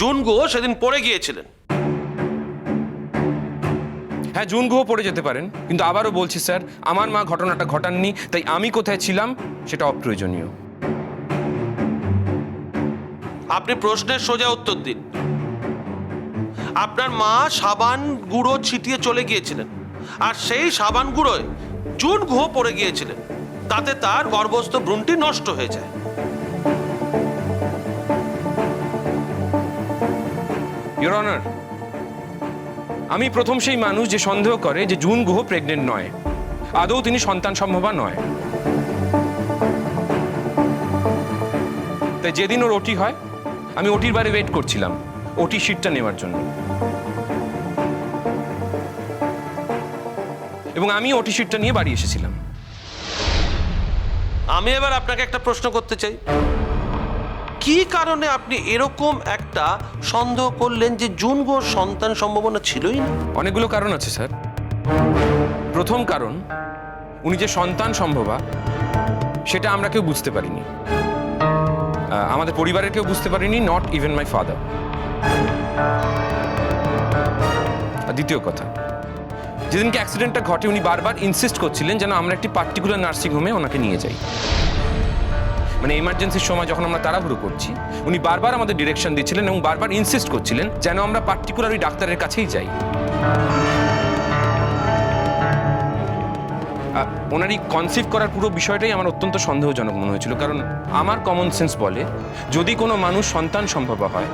June Guha সেদিন পড়ে গিয়েছিলেন। হ্যাঁ জুন গুহ পড়ে যেতে পারেন কিন্তু আবারও বলছি স্যার আমার মা ঘটনাটা ঘটাননি তাই আমি কোথায় ছিলাম সেটা অপ্রয়োজনীয়। আপনি প্রশ্নের সোজা উত্তর দিন। আপনার মা সাবান গুঁড়ো ছিটিয়ে চলে গিয়েছিলেন আর সেই সাবান গুঁড়োয় জুন গুহ পড়ে গিয়েছিলেন তাতে তার গর্ভস্থ ভ্রূণটি নষ্ট হয়ে যায়। ইউর অনার আমি প্রথম সেই মানুষ যে সন্দেহ করে যে জুন গুহ প্রেগনেন্ট নয়। আদৌ তিনি সন্তান সম্ভবা নয়। তাই যেদিন ওর ওটি হয়, আমি ওটির বারে ওয়েট করছিলাম ওটি শিটটা নেওয়ার জন্য। এবং আমি ওটি শিটটা নিয়ে বাড়ি এসেছিলাম। আমি এবার আপনাকে একটা প্রশ্ন করতে চাই। কি কারণে আপনি এরকম একটা সন্দেহ করলেন যে জুন গুহর সন্তান সম্ভাবনা ছিলই না? অনেকগুলো কারণ আছে, স্যার। প্রথম কারণ, উনি যে সন্তান সম্ভবা, সেটা আমরা কেউ বুঝতে পারিনি। আমাদের পরিবারের কেউ বুঝতে পারিনি নট ইভেন মাই ফাদার দ্বিতীয় কথা, যেদিনকে অ্যাক্সিডেন্টটা ঘটে, উনি বারবার ইনসিস্ট করছিলেন যেন আমরা একটি পার্টিকুলার নার্সিংহোমে ওনাকে নিয়ে যাই। মানে এমার্জেন্সির সময় যখন আমরা তাড়াহুড়ো করছি, উনি বারবার আমাদের ডিরেকশন দিচ্ছিলেন এবং বারবার ইনসিস্ট করছিলেন যেন আমরা পার্টিকুলার ওই ডাক্তারের কাছেই যাই। ওনারই ওনার কনসিভ করার পুরো বিষয়টাই আমার অত্যন্ত সন্দেহজনক মনে হয়েছিল, কারণ আমার কমন সেন্স বলে, যদি কোনো মানুষ সন্তান সম্ভব হয়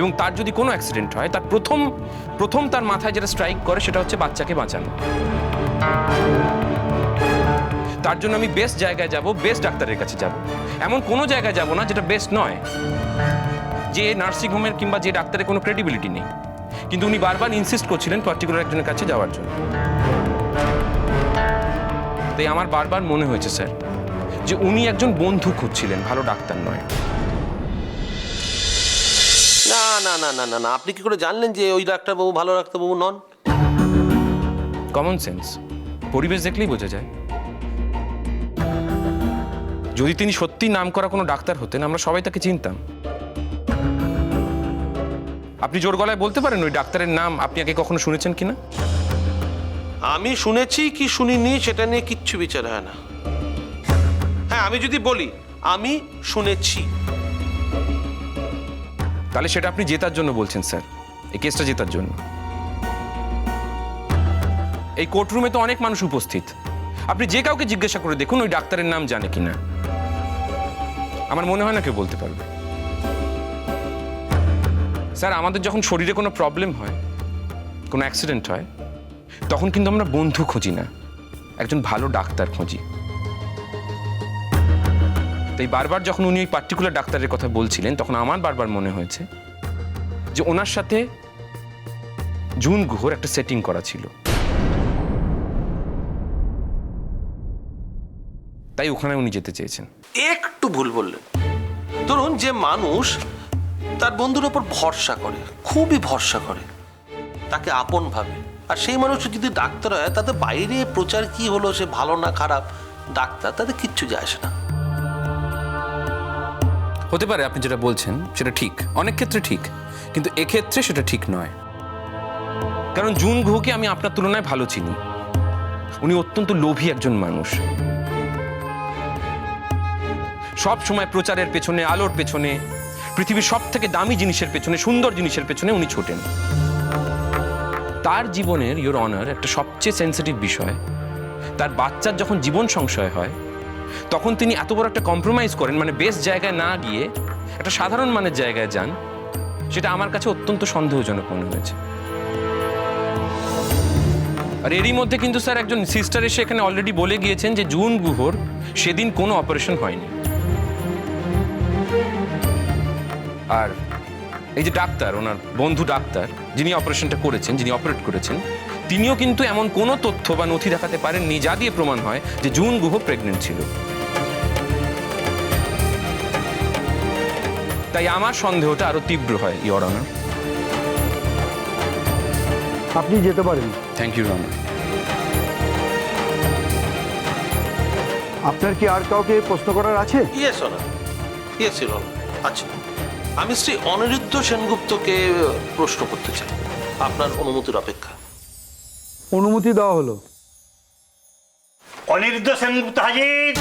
এবং তার যদি কোনো অ্যাক্সিডেন্ট হয়, তার প্রথম প্রথম তার মাথায় যেটা স্ট্রাইক করে সেটা হচ্ছে বাচ্চাকে বাঁচানো। তার জন্য আমি বেস্ট জায়গায় যাব বেস্ট ডাক্তারের কাছে যাব। এমন কোনো জায়গায় যাব না যেটা বেস্ট নয় যে নার্সিং হোমের কিংবা যে ডাক্তারের কোনো ক্রেডিবিলিটি নেই। কিন্তু উনি বারবার ইনসিস্ট করছিলেন পার্টিকুলার একজনের কাছে যাওয়ার জন্য। তাই আমার বারবার মনে হয়েছে স্যার যে উনি একজন বন্ধু খুঁজছিলেন ভালো ডাক্তার নয়। না না না না না না আপনি কি করে জানলেন যে ওই ডাক্তারবাবু ভালো ডাক্তারবাবু নন? কমন সেন্স পরিবেশ দেখলেই বোঝা যায়। যদি তিনি সত্যি নাম করা কোনো ডাক্তার হতেন আমরা সবাই তাকে চিনতাম। আপনি জোর গলায় বলতে পারেন ওই ডাক্তারের নাম আপনি আগে কখনো শুনেছেন কিনা? আমি শুনেছি কি শুনিনি সেটা নিয়ে কিচ্ছু বিচার হয় না। হ্যাঁ আমি যদি বলি আমি শুনেছি। তাহলে সেটা আপনি জেতার জন্য বলছেন স্যার। এই কেসটা জেতার জন্য। এই কোর্টরুমে তো অনেক মানুষ উপস্থিত। আপনি যে কাউকে জিজ্ঞাসা করে দেখুন ওই ডাক্তারের নাম জানে কিনা। আমার মনে হয় না কেউ বলতে পারবে। স্যার, আমাদের যখন শরীরে কোনো প্রবলেম হয়, কোনো অ্যাক্সিডেন্ট হয়, তখন কিন্তু আমরা বন্ধু খুঁজি না। একজন ভালো ডাক্তার খুঁজি। তাই বারবার যখন উনি ওই পার্টিকুলার ডাক্তারের কথা বলছিলেন, তখন আমার বারবার মনে হয়েছে যে ওনার সাথে জুন গুহর একটা সেটিং করা ছিল। তাই ওখানে উনি যেতে চেয়েছেন। একটু ভুল বললেন। ধরুন যে মানুষ তার বন্ধুর ওপর ভরসা করে, খুবই ভরসা করে, তাকে আপন ভাবে। আর সেই মানুষ যদি ডাক্তার হয়, তাতে বাইরে প্রচার কি হলো, সে ভালো না খারাপ, ডাক্তার, তাতে কিচ্ছু যায় আসে না। হতে পারে আপনি যেটা বলছেন, সেটা ঠিক। অনেক ক্ষেত্রে ঠিক, কিন্তু এক্ষেত্রে সেটা ঠিক নয়। কারণ জুন গুহকে আমি আপনার তুলনায় ভালো চিনি। উনি অত্যন্ত লোভী একজন মানুষ। সব সময় প্রচারের পেছনে, আলোর পেছনে, পৃথিবীর সব থেকে দামি জিনিসের পেছনে, সুন্দর জিনিসের পেছনে উনি ছোটেন। তার জীবনের ইওর অনার একটা সবচেয়ে সেন্সিটিভ বিষয়, তার বাচ্চার যখন জীবন সংশয় হয়, তখন তিনি এত বড় একটা কম্প্রোমাইজ করেন মানে বেস্ট জায়গায় না গিয়ে একটা সাধারণ মানের জায়গায় যান, সেটা আমার কাছে অত্যন্ত সন্দেহজনক মনে হয়েছে। আর এরই মধ্যে কিন্তু স্যার একজন সিস্টার এসে এখানে অলরেডি বলে গিয়েছেন যে জুন গুহর সেদিন কোনো অপারেশন হয়নি। আর এই যে ডাক্তার ওনার বন্ধু ডাক্তার যিনি অপারেশনটা করেছেন যিনি অপারেট করেছেন তিনিও কিন্তু এমন কোনো তথ্য বা নথি দেখাতে পারেননি যা দিয়ে প্রমাণ হয় যে জুন গুহ প্রেগনেন্ট ছিল। তাই আমার সন্দেহটা আরও তীব্র হয় ইয়র অনার আপনি যেতে পারেন। থ্যাংক ইউ অনার আপনার কি আর কাউকে প্রশ্ন করার আছে? ইয়েস ওনা ইয়েস ইউর আচ্ছা আমি শ্রী অনিরুদ্ধ সেনগুপ্তকে প্রশ্ন করতে চাই। আপনার অনুমতির অপেক্ষা। অনুমতি দেওয়া হলো। অনিরুদ্ধ সেনগুপ্ত হাজির।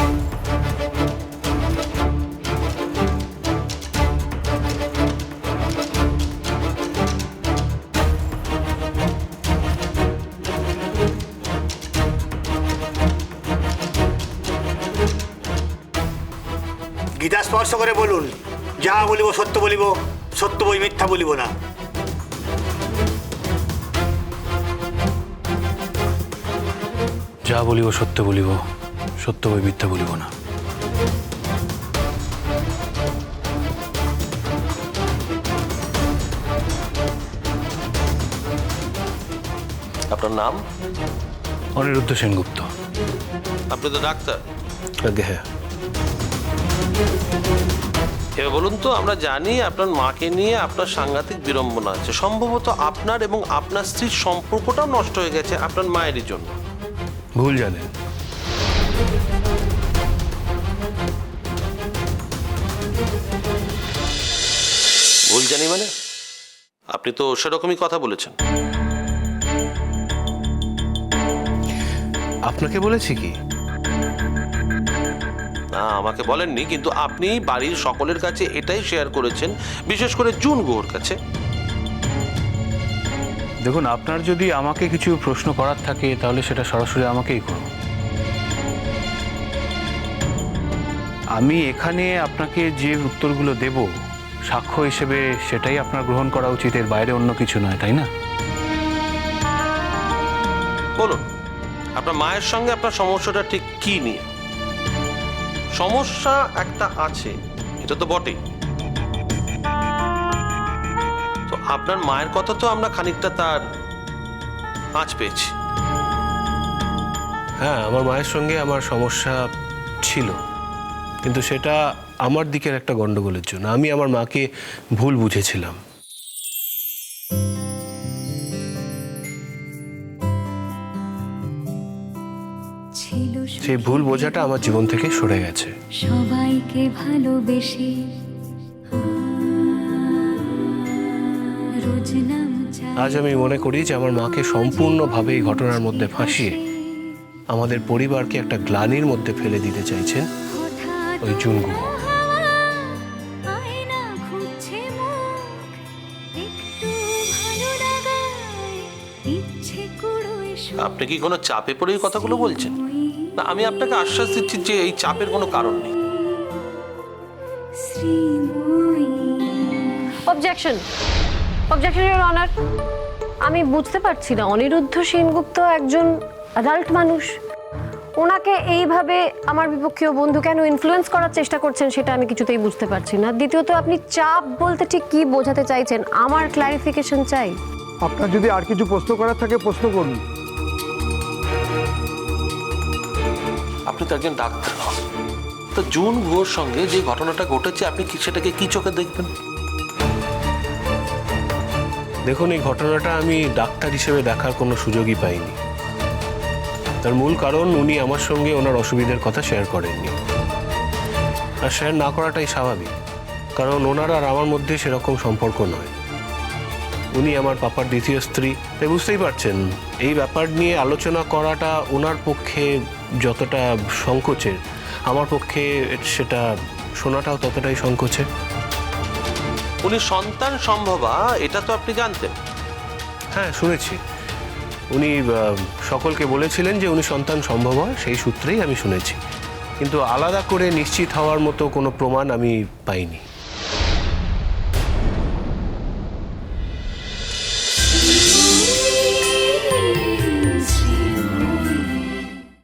গীতা স্পর্শ করে বলুন। যা বলিব সত্য বলিব সত্য বই মিথ্যা বলিব না। যা বলিব সত্য বলিব সত্য বই মিথ্যা বলিব না। আপনার নাম? অনিরুদ্ধ সেনগুপ্ত। আপনি তো ডাক্তার। আগে হ্যাঁ। এবার বলুন তো আমরা জানি আপনার মাকে নিয়ে আপনার সাংঘাতিক বিড়ম্বনা আছে। সম্ভবত আপনার এবং আপনার স্ত্রীর সম্পর্কটাও নষ্ট হয়ে গেছে আপনার মায়েরই জন্য। ভুল জানেন। ভুল জানি মানে? আপনি তো সেরকমই কথা বলেছেন। আপনাকে বলেছি কি? না আমাকে বলেননি কিন্তু আপনি বাড়ির সকলের কাছে এটাই শেয়ার করেছেন বিশেষ করে জুন গুহর কাছে। দেখুন আপনার যদি আমাকে কিছু প্রশ্ন করার থাকে তাহলে সেটা সরাসরি আমাকেই করুন। আমি এখানে আপনাকে যে উত্তরগুলো দেব সাক্ষ্য হিসেবে সেটাই আপনার গ্রহণ করা উচিত এর বাইরে অন্য কিছু নয় তাই না? বলুন আপনার মায়ের সঙ্গে আপনার সমস্যাটা ঠিক কি নিয়ে? সমস্যা একটা আছে, এটা তো বটেই। তো আপনার মায়ের কথা তো আমরা খানিকটা তার আঁচ পেয়েছি। হ্যাঁ আমার মায়ের সঙ্গে আমার সমস্যা ছিল, কিন্তু সেটা আমার দিকের একটা গন্ডগোলের জন্য। আমি আমার মাকে ভুল বুঝেছিলাম। সেই ভুল বোঝাটা আমার জীবন থেকে সরে গেছে। সবাইকে ভালোবেসে আজ আমি মনে করি যে আমার মাকে সম্পূর্ণভাবে এই ঘটনার মধ্যে ফাঁসিয়ে আমাদের পরিবারকে একটা গ্লানির মধ্যে ফেলে দিতে চাইছেন ওই জুনগু। আয়না খুঁজছে মুখ। একটু ভালো লাগায় ইচ্ছে করো এসো আপনি কি কোনো চাপে পড়ে এই কথাগুলো বলছেন? না আমি আপনাকে আশ্বাস দিচ্ছি যে এই চাপের কোনো কারণ নেই। অবজেকশন অবজেকশন ইউর অনার আমি বুঝতে পারছি না অনিরুদ্ধ সেনগুপ্ত একজন অ্যাডাল্ট মানুষ। ওনাকে এইভাবে আমার বিপক্ষীয় বন্ধু কেন ইনফ্লুয়েন্স করার চেষ্টা করছেন সেটা আমি কিছুতেই বুঝতে পারছি না। দ্বিতীয়ত আপনি চাপ বলতে ঠিক কি বোঝাতে চাইছেন? আমার ক্লারিফিকেশন চাই। আপনার যদি আর কিছু প্রশ্ন করার থাকে প্রশ্ন করুন। আপনি তো একজন ডাক্তার। তো জুন গুহর সঙ্গে যে ঘটনাটা ঘটেছে, আপনি কি সেটাকে কি চোখে দেখবেন? দেখুন, এই ঘটনাটা আমি ডাক্তার হিসেবে দেখার কোনো সুযোগই পাইনি। তার মূল কারণ, উনি আমার সঙ্গে ওনার অসুবিধার কথা শেয়ার করেননি। আর শেয়ার না করাটাই স্বাভাবিক, কারণ ওনার আর আমার মধ্যে সেরকম সম্পর্ক নয়। উনি আমার পাপার দ্বিতীয় স্ত্রী। তাই বুঝতেই পারছেন এই ব্যাপার নিয়ে আলোচনা করাটা ওনার পক্ষে যতটা সংকোচের আমার পক্ষে সেটা শোনাটাও ততটাই সংকোচের। উনি সন্তান সম্ভবা এটা তো আপনি জানতেন। হ্যাঁ শুনেছি। উনি সকলকে বলেছিলেন যে উনি সন্তান সম্ভব হয় সেই সূত্রেই আমি শুনেছি। কিন্তু আলাদা করে নিশ্চিত হওয়ার মতো কোনো প্রমাণ আমি পাইনি।